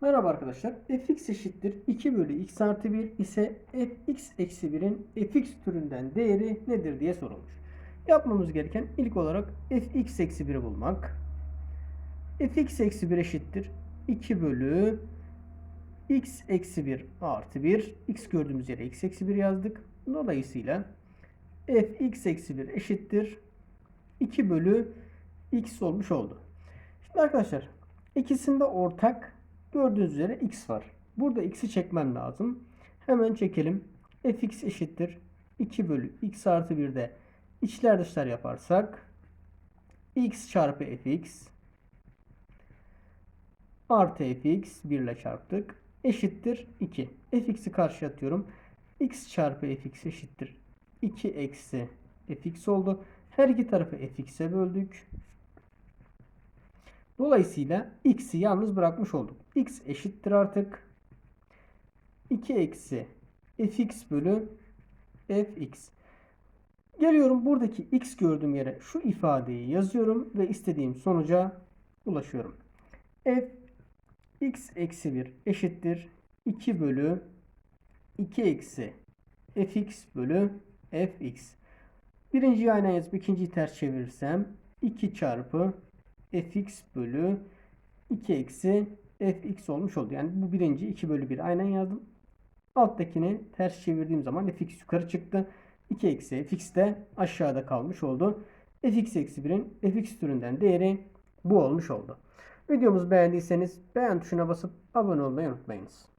Merhaba arkadaşlar. fx eşittir 2 bölü x artı 1 ise fx eksi 1'in fx türünden değeri nedir diye sorulmuş. Yapmamız gereken ilk olarak fx eksi 1'i bulmak. fx eksi 1 eşittir 2 bölü x eksi 1 artı 1. x gördüğümüz yere x eksi 1 yazdık. Dolayısıyla fx eksi 1 eşittir 2 bölü x olmuş oldu. Şimdi arkadaşlar ikisinde ortak gördüğünüz üzere x var. Burada x'i çekmem lazım. Hemen çekelim. fx eşittir 2 bölü x artı 1'de içler dışlar yaparsak x çarpı fx artı fx 1 ile çarptık. Eşittir 2. fx'i karşıya atıyorum. x çarpı fx eşittir 2 eksi fx oldu. Her iki tarafı fx'e böldük. Dolayısıyla x'i yalnız bırakmış olduk. x eşittir artık 2 eksi fx bölü fx. Geliyorum buradaki x gördüğüm yere şu ifadeyi yazıyorum ve istediğim sonuca ulaşıyorum. f x eksi 1 eşittir 2 bölü 2 eksi fx bölü fx. Birinciyi aynen yazıp ikinciyi ters çevirirsem 2 çarpı fx bölü 2 eksi fx olmuş oldu. Yani bu birinci 2 bölü 1 aynen yazdım. Alttakini ters çevirdiğim zaman fx yukarı çıktı. 2 eksi fx de aşağıda kalmış oldu. fx eksi 1'in fx türünden değeri bu olmuş oldu. Videomuzu beğendiyseniz beğen tuşuna basıp abone olmayı unutmayınız.